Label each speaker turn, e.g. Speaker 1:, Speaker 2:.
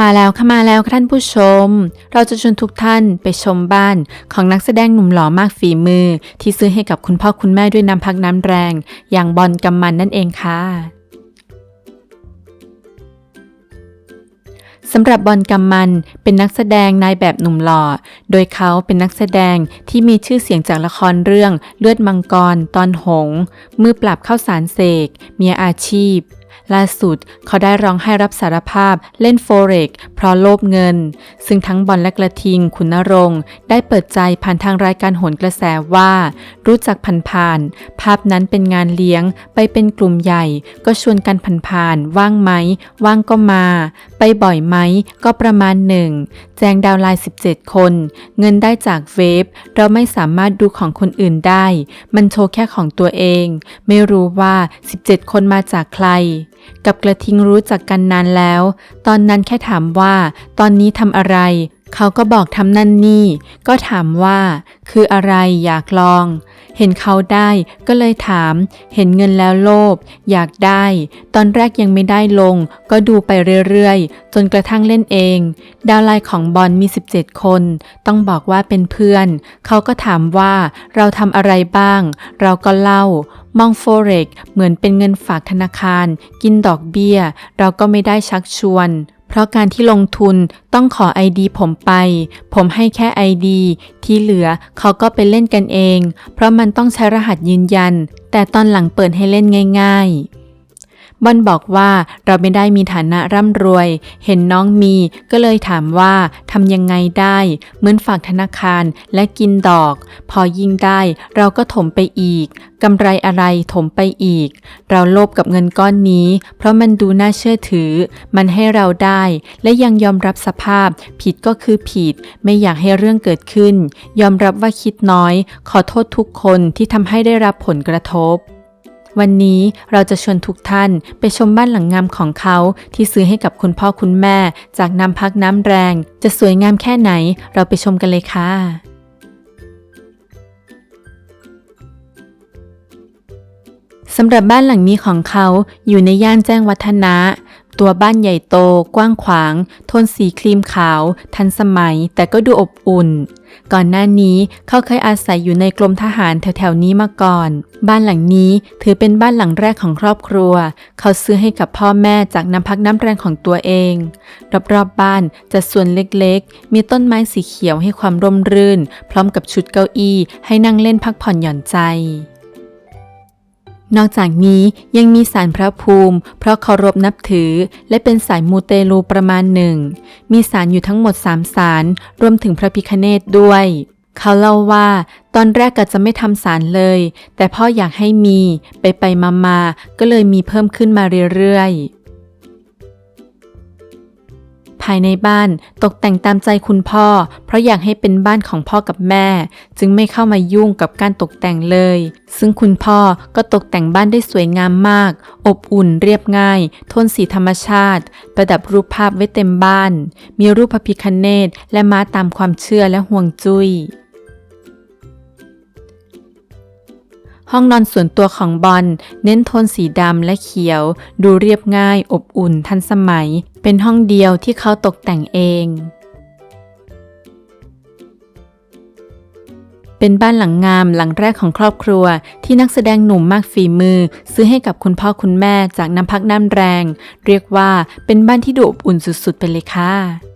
Speaker 1: มาแล้วค่ะมาแล้วท่านผู้ชม เราจะชวนทุกท่านไปชมบ้านของนักแสดงหนุ่มหล่อมากฝีมือ ที่ซื้อให้กับคุณพ่อคุณแม่ด้วยน้ำพักน้ำแรง อย่างบอลกำมันนั่นเองค่ะสำหรับบอลกำมันเป็นนักแสดงนายแบบหนุ่มหล่อ โดยเขาเป็นนักแสดงที่มีชื่อเสียงจากละครเรื่องเลือดมังกร ตอนหง มือปราบเข้าวสารเสกเมียอาชีพ ล่าสุดเขาได้ร้องให้รับสารภาพเล่นโฟเร็กเพราะโลภเงิน ซึ่งทั้งบอลและกระทิงคุณนรงค์ได้เปิดใจผ่านทางรายการโหนกระแสว่า รู้จักผ่านๆภาพนั้นเป็นงานเลี้ยง ไปเป็นกลุ่มใหญ่ ก็ชวนกันผ่านๆว่างไหม ว่างก็มา ไปบ่อยไหม ก็ประมาณหนึ่งแจงดาวน์ไลน์17 คน เงินได้จากเวฟเราไม่สามารถดูของคนอื่นได้ มันโชว์แค่ของตัวเอง ไม่รู้ว่า 17 คนมาจากใคร กับกระทิงรู้จักกันนานแล้ว ตอนนั้นแค่ถามว่า ตอนนี้ทำอะไร เขาก็บอกทำนั่นนี่ ก็ถามว่า คืออะไรอยากลอง เห็นเขาได้ก็เลยถาม เห็นเงินแล้วโลภอยากได้ ตอนแรกยังไม่ได้ลง ก็ดูไปเรื่อยๆ จนกระทั่งเล่นเอง ดาวไลน์ของบอลมี 17 คน ต้องบอกว่าเป็นเพื่อน เขาก็ถามว่า เราทำอะไรบ้าง เราก็เล่า มองโฟเร็กเหมือนเป็นเงินฝากธนาคาร กินดอกเบี้ย เราก็ไม่ได้ชักชวน เพราะการที่ลงทุนต้องขอไอดีผมไป ผมให้แค่ไอดีที่เหลือเขาก็ไปเล่นกันเอง เพราะมันต้องใช้รหัสยืนยัน แต่ตอนหลังเปิดให้เล่นง่าย ๆ บอลบอกว่าเราไม่ได้มีฐานะร่ำรวย เห็นน้องมีก็เลยถามว่าทำยังไงได้ เหมือนฝากธนาคารและกินดอก พอยิ่งได้เราก็ถมไปอีกกำไรอะไรถมไปอีก เราโลภกับเงินก้อนนี้ เพราะมันดูน่าเชื่อถือ มันให้เราได้ และยังยอมรับสภาพ ผิดก็คือผิด ไม่อยากให้เรื่องเกิดขึ้น ยอมรับว่าคิดน้อย ขอโทษทุกคนที่ทำให้ได้รับผลกระทบ วันนี้เราจะชวนทุกท่านไปชมบ้านหลังงามของเขาที่ซื้อให้กับคุณพ่อคุณแม่ จากน้ำพักน้ำแรง จะสวยงามแค่ไหน เราไปชมกันเลยค่ะสำหรับบ้านหลังนี้ของเขาอยู่ในย่านแจ้งวัฒนะ ตัวบ้านใหญ่โต กว้างขวาง โทนสีครีมขาว ทันสมัย แต่ก็ดูอบอุ่น ก่อนหน้านี้เขาเคยอาศัยอยู่ในกรมทหารแถวๆนี้มาก่อน บ้านหลังนี้ถือเป็นบ้านหลังแรกของครอบครัว เขาซื้อให้กับพ่อแม่จากน้ำพักน้ำแรงของตัวเอง รอบๆบบ้านจะส่วนเล็กๆ มีต้นไม้สีเขียวให้ความร่มรื่น พร้อมกับชุดเก้าอี้ให้นั่งเล่นพักผ่อนหย่อนใจ นอกจากนี้ยังมีสารพระภูมิ เพราะเคารพนับถือ และเป็นสายมูเตลูประมาณหนึ่ง มีสารอยู่ทั้งหมดสามสารรวมถึงพระพิคเนตด้วย เขาเล่าว่าตอนแรกก็จะไม่ทำสารเลย แต่พ่ออยากให้มี ไปไปมามาๆก็เลยมีเพิ่มขึ้นมาเรื่อยๆ ภายในบ้านตกแต่งตามใจคุณพ่อ เพราะอยากให้เป็นบ้านของพ่อกับแม่ จึงไม่เข้ามายุ่งกับการตกแต่งเลย ซึ่งคุณพ่อก็ตกแต่งบ้านได้สวยงามมาก อบอุ่นเรียบง่าย โทนสีธรรมชาติ ประดับรูปภาพไว้เต็มบ้าน มีรูปพระพิคเนตและม้าตามความเชื่อและห่วงจุย้ย ห้องนอนส่วนตัวของบอลเน้นโทนสีดำและเขียว ดูเรียบง่าย อบอุ่นทันสมัย เป็นห้องเดียวที่เขาตกแต่งเอง เป็นบ้านหลังงามหลังแรกของครอบครัว ที่นักแสดงหนุ่มมากฝีมือ ซื้อให้กับคุณพ่อคุณแม่จากน้ำพักน้ำแรง เรียกว่าเป็นบ้านที่ดูอบอุ่นสุดๆไปเลยค่ะ